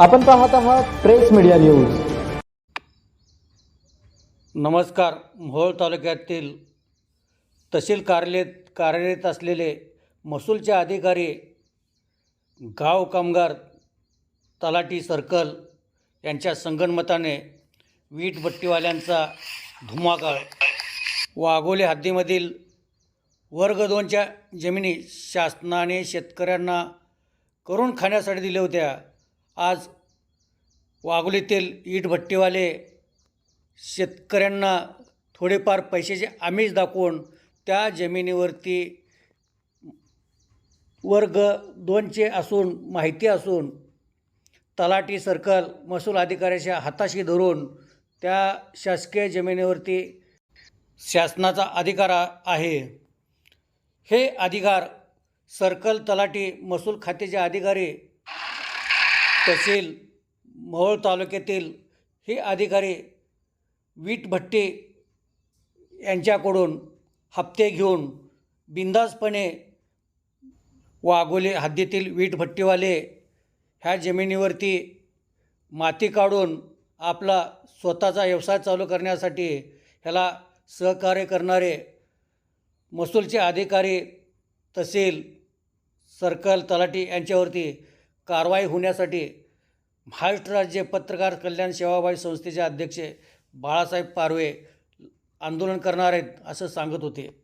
आपण पाहत आहात प्रेस मीडिया न्यूज. नमस्कार. मोहोळ तालुक्यातील तहसील कार्यालयात कार्यरत असलेले महसूलचे अधिकारी गाव कामगार तलाठी सर्कल यांच्या संगणमताने वीटभट्टीवाल्यांचा धुमाकाळ वाघोले हद्दीमधील वर्ग दोनच्या जमिनी शासनाने शेतकऱ्यांना करून खाण्यासाठी दिल्या होत्या. आज वाघोलीतील ईटभट्टीवाले शेतकऱ्यांना थोडेफार पैशाचे आमिष दाखवून त्या जमिनीवरती वर्ग दोनचे असून माहिती असून तलाठी सर्कल महसूल अधिकाऱ्याच्या हाताशी धरून त्या शासकीय जमिनीवरती शासनाचा अधिकार आहे. हे अधिकार सर्कल तलाठी महसूल खात्याचे अधिकारी तहसील मोहोळ तालुक्यातील हे अधिकारी वीटभट्टी यांच्याकडून हप्ते घेऊन बिंदासपणे वाघोली हद्दीतील वीटभट्टीवाले ह्या जमिनीवरती माती काढून आपला स्वतःचा व्यवसाय चालू करण्यासाठी ह्याला सहकार्य करणारे महसूलचे अधिकारी तहसील सर्कल तलाठी यांच्यावरती कारवाई होण्यासाठी महाराष्ट्र राज्य पत्रकार कल्याण सेवाभावी संस्थेचे अध्यक्ष बाळासाहेब पारवे आंदोलन करणार आहेत असं सांगत होते.